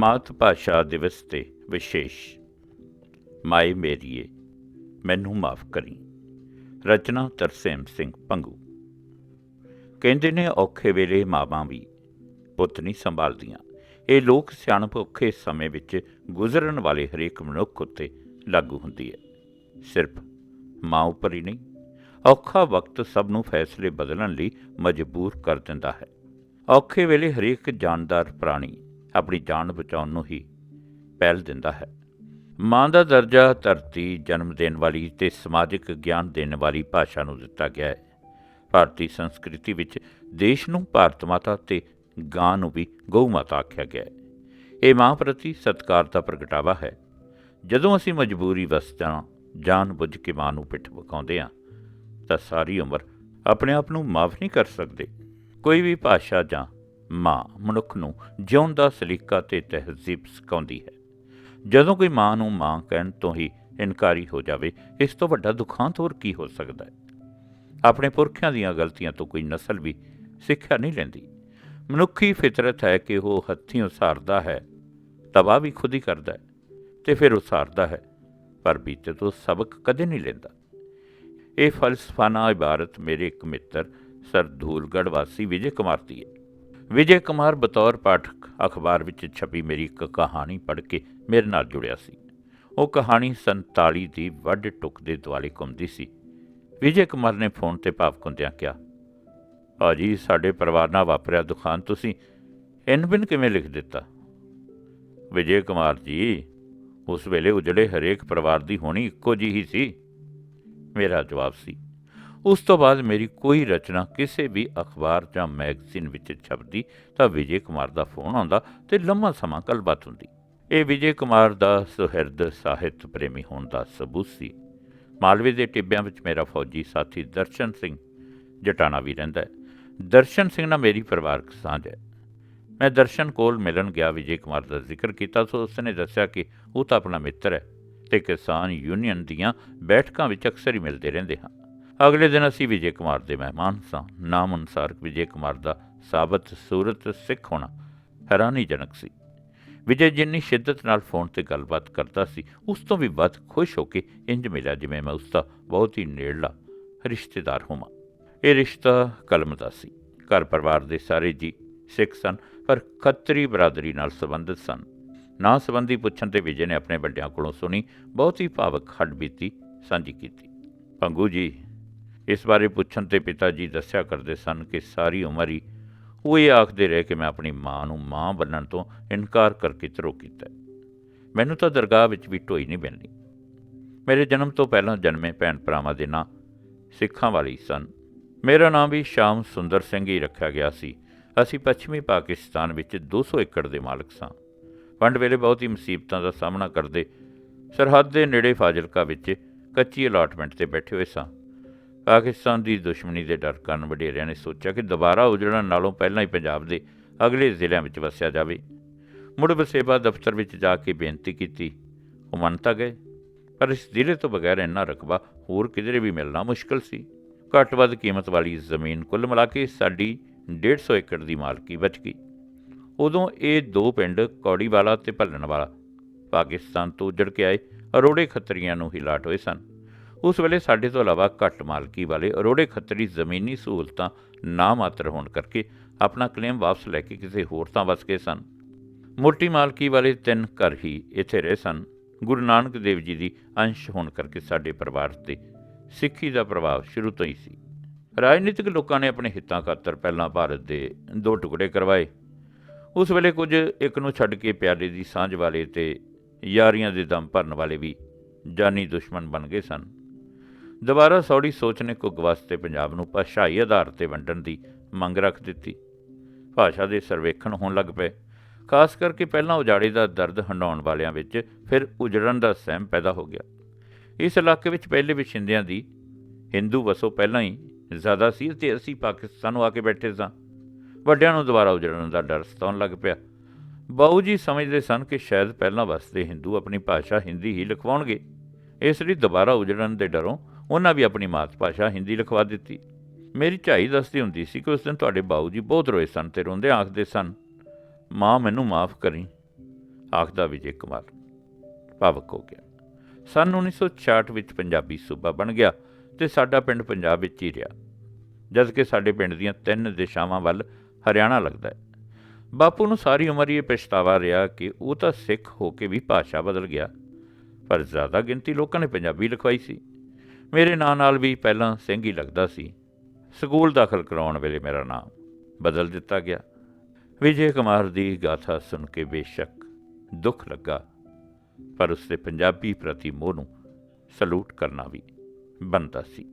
ਮਾਤ ਭਾਸ਼ਾ ਦਿਵਸ ਤੇ ਵਿਸ਼ੇਸ਼। ਮਾਈ ਮੇਰੀਏ, ਮੈਨੂੰ ਮਾਫ ਕਰੀ। ਰਚਨਾ ਤਰਸੇਮ ਸਿੰਘ ਪੰਗੂ। ਕਹਿੰਦੇ ਨੇ, ਔਖੇ ਵੇਲੇ ਮਾਵਾਂ ਵੀ ਪੁੱਤ ਨਹੀਂ ਸੰਭਾਲਦੀਆਂ। ਇਹ ਲੋਕ ਸਿਆਣਪ ਔਖੇ ਸਮੇਂ ਵਿੱਚ ਗੁਜ਼ਰਨ ਵਾਲੇ ਹਰੇਕ ਮਨੁੱਖ ਉੱਤੇ ਲਾਗੂ ਹੁੰਦੀ ਹੈ। ਸਿਰਫ ਮਾਂ ਉੱਪਰ ਹੀ ਨਹੀਂ, ਔਖਾ ਵਕਤ ਸਭ ਨੂੰ ਫੈਸਲੇ ਬਦਲਣ ਲਈ ਮਜਬੂਰ ਕਰ ਦਿੰਦਾ ਹੈ। ਔਖੇ ਵੇਲੇ ਹਰੇਕ ਜਾਨਦਾਰ ਪ੍ਰਾਣੀ ਆਪਣੀ ਜਾਨ ਬਚਾਉਣ ਨੂੰ ਹੀ ਪਹਿਲ ਦਿੰਦਾ ਹੈ। ਮਾਂ ਦਾ ਦਰਜਾ ਧਰਤੀ ਜਨਮ ਦੇਣ ਵਾਲੀ ਤੇ ਸਮਾਜਿਕ ਗਿਆਨ ਦੇਣ ਵਾਲੀ ਭਾਸ਼ਾ ਨੂੰ ਦਿੱਤਾ ਗਿਆ ਹੈ। ਭਾਰਤੀ ਸੰਸਕ੍ਰਿਤੀ ਵਿੱਚ ਦੇਸ਼ ਨੂੰ ਭਾਰਤ ਮਾਤਾ ਤੇ ਗਾਂ ਨੂੰ ਵੀ ਗਊ ਮਾਤਾ ਆਖਿਆ ਗਿਆ ਹੈ। ਇਹ ਮਾਂ ਪ੍ਰਤੀ ਸਤਿਕਾਰ ਦਾ ਪ੍ਰਗਟਾਵਾ ਹੈ। ਜਦੋਂ ਅਸੀਂ ਮਜਬੂਰੀ ਵਸਤਾਂ ਜਾਣ ਬੁੱਝ ਕੇ ਮਾਂ ਨੂੰ ਪਿੱਠ ਵਿਖਾਉਂਦੇ ਹਾਂ, ਤਾਂ ਸਾਰੀ ਉਮਰ ਆਪਣੇ ਆਪ ਨੂੰ ਮਾਫ ਨਹੀਂ ਕਰ ਸਕਦੇ। ਕੋਈ ਵੀ ਭਾਸ਼ਾ ਜਾਂ ਮਾਂ ਮਨੁੱਖ ਨੂੰ ਜਿਉਂਦਾ ਸਲੀਕਾ ਤੇ ਤਹਿਜ਼ੀਬ ਸਿਖਾਉਂਦੀ ਹੈ। ਜਦੋਂ ਕੋਈ ਮਾਂ ਨੂੰ ਮਾਂ ਕਹਿਣ ਤੋਂ ਹੀ ਇਨਕਾਰੀ ਹੋ ਜਾਵੇ, ਇਸ ਤੋਂ ਵੱਡਾ ਦੁਖਾਂਤ ਹੋਰ ਕੀ ਹੋ ਸਕਦਾ ਹੈ? ਆਪਣੇ ਪੁਰਖਿਆਂ ਦੀਆਂ ਗਲਤੀਆਂ ਤੋਂ ਕੋਈ ਨਸਲ ਵੀ ਸਿੱਖਿਆ ਨਹੀਂ ਲੈਂਦੀ। ਮਨੁੱਖੀ ਫਿਤਰਤ ਹੈ ਕਿ ਉਹ ਹੱਥੀਂ ਉਸਾਰਦਾ ਹੈ ਤਬਾਹ ਵੀ ਖੁਦ ਹੀ ਕਰਦਾ ਹੈ ਤੇ ਫਿਰ ਉਸਾਰਦਾ ਹੈ, ਪਰ ਬੀਤੇ ਤੋਂ ਸਬਕ ਕਦੇ ਨਹੀਂ ਲੈਂਦਾ। ਇਹ ਫਲਸਫਾਨਾ ਇਬਾਰਤ ਮੇਰੇ ਇੱਕ ਮਿੱਤਰ, ਸਰ ਵਾਸੀ ਵਿਜੇ ਕੁਮਾਰ ਦੀ ਹੈ। ਵਿਜੇ ਕੁਮਾਰ ਬਤੌਰ ਪਾਠਕ, ਅਖਬਾਰ ਵਿੱਚ ਛਪੀ ਮੇਰੀ ਇੱਕ ਕਹਾਣੀ ਪੜ੍ਹ ਕੇ ਮੇਰੇ ਨਾਲ ਜੁੜਿਆ ਸੀ। ਉਹ ਕਹਾਣੀ 47 ਦੀ ਵੱਡ ਟੁਕ ਦੇ ਦੁਆਲੇ ਘੁੰਮਦੀ ਸੀ। ਵਿਜੇ ਕੁਮਾਰ ਨੇ ਫੋਨ ਤੇ ਭਾਵ ਹੁੰਦਿਆਂ ਕਿਹਾ, ਭਾਜੀ, ਸਾਡੇ ਪਰਿਵਾਰ ਨਾਲ ਵਾਪਰਿਆ ਦੁਖਾਨ ਤੁਸੀਂ। ਇਨ ਬਿਨ ਕਿਵੇਂ ਲਿਖ ਦਿੱਤਾ? ਵਿਜੇ ਕੁਮਾਰ ਜੀ, ਉਸ ਵੇਲੇ ਉਜੜੇ ਹਰੇਕ ਪਰਿਵਾਰ ਦੀ ਹੋਣੀ ਇੱਕੋ ਜਿਹੀ ਸੀ। ਮੇਰਾ ਜਵਾਬ ਸੀ ਉਸ ਤੋਂ ਬਾਅਦ ਮੇਰੀ ਕੋਈ ਰਚਨਾ ਕਿਸੇ ਵੀ ਅਖਬਾਰ ਜਾਂ ਮੈਗਜ਼ੀਨ ਵਿੱਚ ਛਪਦੀ ਤਾਂ ਵਿਜੇ ਕੁਮਾਰ ਦਾ ਫੋਨ ਆਉਂਦਾ ਤੇ ਲੰਮਾ ਸਮਾਂ ਗੱਲਬਾਤ ਹੁੰਦੀ। ਇਹ ਵਿਜੇ ਕੁਮਾਰ ਦਾ ਸੁਹਿਰਦ ਸਾਹਿਤ ਪ੍ਰੇਮੀ ਹੋਣ ਦਾ ਸਬੂਤ ਸੀ। ਮਾਲਵੇ ਦੇ ਟਿੱਬਿਆਂ ਵਿੱਚ ਮੇਰਾ ਫੌਜੀ ਸਾਥੀ ਦਰਸ਼ਨ ਸਿੰਘ ਜਟਾਣਾ ਵੀ ਰਹਿੰਦਾ ਹੈ। ਦਰਸ਼ਨ ਸਿੰਘ ਨਾਲ ਮੇਰੀ ਪਰਿਵਾਰਕ ਸਾਂਝ ਹੈ। ਮੈਂ ਦਰਸ਼ਨ ਕੋਲ ਮਿਲਣ ਗਿਆ, ਵਿਜੇ ਕੁਮਾਰ ਦਾ ਜ਼ਿਕਰ ਕੀਤਾ ਸੋ ਉਸਨੇ ਦੱਸਿਆ ਕਿ ਉਹ ਤਾਂ ਆਪਣਾ ਮਿੱਤਰ ਹੈ ਤੇ ਕਿਸਾਨ ਯੂਨੀਅਨ ਦੀਆਂ ਬੈਠਕਾਂ ਵਿੱਚ ਅਕਸਰ ਹੀ ਮਿਲਦੇ ਰਹਿੰਦੇ ਹਾਂ ਅਗਲੇ ਦਿਨ ਅਸੀਂ ਵਿਜੇ ਕੁਮਾਰ ਦੇ ਮਹਿਮਾਨ ਸਾਂ। ਨਾਮ ਅਨੁਸਾਰ ਵਿਜੇ ਕੁਮਾਰ ਦਾ ਸਾਬਤ ਸੂਰਤ ਸਿੱਖ ਹੋਣਾ ਹੈਰਾਨੀਜਨਕ ਸੀ। ਵਿਜੇ ਜਿੰਨੀ ਸ਼ਿੱਦਤ ਨਾਲ ਫੋਨ ਤੇ ਗੱਲਬਾਤ ਕਰਦਾ ਸੀ, ਉਸ ਤੋਂ ਵੀ ਵੱਧ ਖੁਸ਼ ਹੋ ਕੇ ਇੰਜ ਮਿਲਿਆ ਜਿਵੇਂ ਮੈਂ ਉਸ ਦਾ ਬਹੁਤ ਹੀ ਨੇੜਲਾ ਰਿਸ਼ਤੇਦਾਰ ਹੋਵਾਂ। ਇਹ ਰਿਸ਼ਤਾ ਕਲਮ ਦਾ ਸੀ। ਘਰ ਪਰਿਵਾਰ ਦੇ ਸਾਰੇ ਜੀ ਸਿੱਖ ਸਨ, ਪਰ ਖੱਤਰੀ ਬਰਾਦਰੀ ਨਾਲ ਸੰਬੰਧਿਤ ਸਨ। ਨਾ ਸੰਬੰਧੀ ਪੁੱਛਣ ਤੇ ਵਿਜੇ ਨੇ ਆਪਣੇ ਵੱਡਿਆਂ ਕੋਲੋਂ ਸੁਣੀ, ਬਹੁਤ ਹੀ ਭਾਵਕ ਹੱਡਬੀਤੀ ਸਾਂਝੀ ਕੀਤੀ। ਪੰਗੂ ਜੀ ਇਸ ਬਾਰੇ ਪੁੱਛਣ ਤੇ ਪਿਤਾ ਜੀ ਦੱਸਿਆ ਕਰਦੇ ਸਨ ਕਿ ਸਾਰੀ ਉਮਰ ਹੀ ਉਹ ਇਹ ਆਖਦੇ ਰਹੇ ਕਿ ਮੈਂ ਆਪਣੀ ਮਾਂ ਨੂੰ ਮਾਂ ਬੰਨਣ ਤੋਂ ਇਨਕਾਰ ਕਰਕੇ ਧਰੋ ਕੀਤਾ ਮੈਨੂੰ ਤਾਂ ਦਰਗਾਹ ਵਿੱਚ ਵੀ ਢੋਈ ਨਹੀਂ ਮਿਲਣੀ। ਮੇਰੇ ਜਨਮ ਤੋਂ ਪਹਿਲਾਂ ਜਨਮੇ ਭੈਣ ਭਰਾਵਾਂ ਦੇ ਨਾਂ ਸਿੱਖਾਂ ਵਾਲੀ ਸਨ। ਮੇਰਾ ਨਾਮ ਵੀ ਸ਼ਾਮ ਸੁੰਦਰ ਸਿੰਘ ਹੀ ਰੱਖਿਆ ਗਿਆ ਸੀ। ਅਸੀਂ ਪੱਛਮੀ ਪਾਕਿਸਤਾਨ ਵਿੱਚ 200 ਏਕੜ ਦੇ ਮਾਲਕ ਸਾਂ। ਵੰਡ ਵੇਲੇ ਬਹੁਤ ਹੀ ਮੁਸੀਬਤਾਂ ਦਾ ਸਾਹਮਣਾ ਕਰਦੇ ਸਰਹੱਦ ਦੇ ਨੇੜੇ ਫਾਜ਼ਿਲਕਾ ਵਿੱਚ ਕੱਚੀ ਅਲਾਟਮੈਂਟ ਤੇ ਬੈਠੇ ਹੋਏ ਸਾਂ। ਪਾਕਿਸਤਾਨ ਦੀ ਦੁਸ਼ਮਣੀ ਦੇ ਡਰ ਕਾਰਨ ਵਡੇਰਿਆਂ ਨੇ ਸੋਚਿਆ ਕਿ ਦੁਬਾਰਾ ਉਜੜਨ ਨਾਲੋਂ ਪਹਿਲਾਂ ਹੀ ਪੰਜਾਬ ਦੇ ਅਗਲੇ ਜ਼ਿਲ੍ਹਿਆਂ ਵਿੱਚ ਵਸਿਆ ਜਾਵੇ। ਮੁੜ ਵਸੇਬਾ ਦਫ਼ਤਰ ਵਿੱਚ ਜਾ ਕੇ ਬੇਨਤੀ ਕੀਤੀ। ਉਹ ਮੰਨਤਾ ਗਏ, ਪਰ ਇਸ ਜ਼ਿਲ੍ਹੇ ਤੋਂ ਬਗੈਰ ਇੰਨਾ ਰਕਬਾ ਹੋਰ ਕਿਧਰੇ ਵੀ ਮਿਲਣਾ ਮੁਸ਼ਕਲ ਸੀ। ਘੱਟ ਵੱਧ ਕੀਮਤ ਵਾਲੀ ਜ਼ਮੀਨ ਕੁੱਲ ਮਿਲਾ ਕੇ ਸਾਡੀ 150 ਏਕੜ ਦੀ ਮਾਲਕੀ ਬਚ ਗਈ। ਉਦੋਂ ਇਹ ਦੋ ਪਿੰਡ ਕੌੜੀਵਾਲਾ ਤੇ ਭੱਲਣਵਾਲਾ ਪਾਕਿਸਤਾਨ ਤੋਂ ਉੱਜੜ ਕੇ ਆਏ। ਅਰੋੜੇ ਖੱਤਰੀਆਂ ਨੂੰ ਹੀ ਲਾਟ ਹੋਏ ਸਨ। ਉਸ ਵੇਲੇ ਸਾਡੇ ਤੋਂ ਇਲਾਵਾ ਘੱਟ ਮਾਲਕੀ ਵਾਲੇ ਅਰੋੜੇ ਖੱਤਰੀ ਜ਼ਮੀਨੀ ਸਹੂਲਤਾਂ ਨਾ ਮਾਤਰ ਹੋਣ ਕਰਕੇ ਆਪਣਾ ਕਲੇਮ ਵਾਪਸ ਲੈ ਕੇ ਕਿਸੇ ਹੋਰ ਥਾਂ ਵਸ ਗਏ ਸਨ। ਮੋਟੀ ਮਾਲਕੀ ਵਾਲੇ ਤਿੰਨ ਘਰ ਹੀ ਇੱਥੇ ਰਹੇ ਸਨ। ਗੁਰੂ ਨਾਨਕ ਦੇਵ ਜੀ ਦੀ ਅੰਸ਼ ਹੋਣ ਕਰਕੇ ਸਾਡੇ ਪਰਿਵਾਰ ਤੇ ਸਿੱਖੀ ਦਾ ਪ੍ਰਭਾਵ ਸ਼ੁਰੂ ਤੋਂ ਹੀ ਸੀ। ਰਾਜਨੀਤਿਕ ਲੋਕਾਂ ਨੇ ਆਪਣੇ ਹਿੱਤਾਂ ਖਾਤਰ ਪਹਿਲਾਂ ਭਾਰਤ ਦੇ ਦੋ ਟੁਕੜੇ ਕਰਵਾਏ। ਉਸ ਵੇਲੇ ਕੁਝ ਇੱਕ ਨੂੰ ਛੱਡ ਕੇ ਪਿਆਲੇ ਦੀ ਸਾਂਝ ਵਾਲੇ ਤੇ ਯਾਰੀਆਂ ਦੇ ਦਮ ਭਰਨ ਵਾਲੇ ਵੀ ਜਾਨੀ ਦੁਸ਼ਮਣ ਬਣ ਗਏ ਸਨ। ਦੁਬਾਰਾ ਸੌੜੀ ਸੋਚ ਨੇ ਕੁੱਗ ਵਾਸਤੇ ਪੰਜਾਬ ਨੂੰ ਭਾਸ਼ਾਈ ਆਧਾਰ ਤੇ ਵੰਡਣ ਦੀ ਮੰਗ ਰੱਖ ਦਿੱਤੀ। ਭਾਸ਼ਾ ਦੇ ਸਰਵੇਖਣ ਹੋਣ ਲੱਗ ਪਏ। ਖਾਸ ਕਰਕੇ ਪਹਿਲਾਂ ਉਜਾੜੇ ਦਾ ਦਰਦ ਹੰਡਾਉਣ ਵਾਲਿਆਂ ਵਿੱਚ ਫਿਰ ਉਜੜਨ ਦਾ ਸਹਿਮ ਪੈਦਾ ਹੋ ਗਿਆ। ਇਸ ਇਲਾਕੇ ਵਿੱਚ ਪਹਿਲੇ ਵਿਛਿੰਦਿਆਂ ਦੀ ਹਿੰਦੂ ਵਸੋਂ ਪਹਿਲਾਂ ਹੀ ਜ਼ਿਆਦਾ ਸੀ ਤੇ ਅਸੀਂ ਪਾਕਿਸਤਾਨ ਨੂੰ ਆ ਕੇ ਬੈਠੇ ਸਾਂ। ਵੱਡਿਆਂ ਨੂੰ ਦੁਬਾਰਾ ਉਜੜਨ ਦਾ ਡਰ ਸਤਾਉਣ ਲੱਗ ਪਿਆ। ਬਾਊ ਜੀ ਸਮਝਦੇ ਸਨ ਕਿ ਸ਼ਾਇਦ ਪਹਿਲਾਂ ਵਸਦੇ ਹਿੰਦੂ ਆਪਣੀ ਭਾਸ਼ਾ ਹਿੰਦੀ ਹੀ ਲਿਖਵਾਉਣਗੇ। ਇਸ ਲਈ ਦੁਬਾਰਾ ਉਜੜਨ ਦੇ ਡਰੋਂ ਉਹਨਾਂ ਵੀ ਆਪਣੀ ਮਾਤ ਭਾਸ਼ਾ ਹਿੰਦੀ ਲਿਖਵਾ ਦਿੱਤੀ। ਮੇਰੀ ਝਾਈ ਦੱਸਦੀ ਹੁੰਦੀ ਸੀ ਕਿ ਉਸ ਦਿਨ ਤੁਹਾਡੇ ਬਾਊ ਜੀ ਬਹੁਤ ਰੋਏ ਸਨ ਤੇ ਰੋਂਦੇ ਆਖਦੇ ਸਨ, ਮਾਂ, ਮੈਨੂੰ ਮਾਫ ਕਰੀ। ਆਖਦਾ ਵਿਜੇ ਕੁਮਾਰ। ਭਾਵਕ ਹੋ ਗਿਆ। ਸਨ 1966 ਵਿੱਚ ਪੰਜਾਬੀ ਸੂਬਾ ਬਣ ਗਿਆ ਤੇ ਸਾਡਾ ਪਿੰਡ ਪੰਜਾਬ ਵਿੱਚ ਹੀ ਰਿਹਾ। ਜਦ ਕਿ ਸਾਡੇ ਪਿੰਡ ਦੀਆਂ ਤਿੰਨ ਦਿਸ਼ਾਵਾਂ ਵੱਲ ਹਰਿਆਣਾ ਲੱਗਦਾ ਹੈ। ਬਾਪੂ ਨੂੰ ਸਾਰੀ ਉਮਰ ਹੀ ਇਹ ਪਛਤਾਵਾ ਰਿਹਾ ਕਿ ਉਹ ਤਾਂ ਸਿੱਖ ਹੋ ਕੇ ਵੀ ਭਾਸ਼ਾ ਬਦਲ ਗਿਆ, ਪਰ ਜ਼ਿਆਦਾ ਗਿਣਤੀ ਲੋਕਾਂ ਨੇ ਪੰਜਾਬੀ ਲਿਖਵਾਈ ਸੀ। ਮੇਰੇ ਨਾਂ ਨਾਲ ਵੀ ਪਹਿਲਾਂ ਸਿੰਘ ਹੀ ਲੱਗਦਾ ਸੀ। ਸਕੂਲ ਦਾਖਲ ਕਰਾਉਣ ਵੇਲੇ ਮੇਰਾ ਨਾਮ ਬਦਲ ਦਿੱਤਾ ਗਿਆ। ਵਿਜੇ ਕੁਮਾਰ ਦੀ ਗਾਥਾ ਸੁਣ ਕੇ ਬੇਸ਼ੱਕ ਦੁੱਖ ਲੱਗਾ, ਪਰ ਉਸਦੇ ਪੰਜਾਬੀ ਪ੍ਰਤੀ ਮੋਹ ਨੂੰ ਸਲੂਟ ਕਰਨਾ ਵੀ ਬਣਦਾ ਸੀ।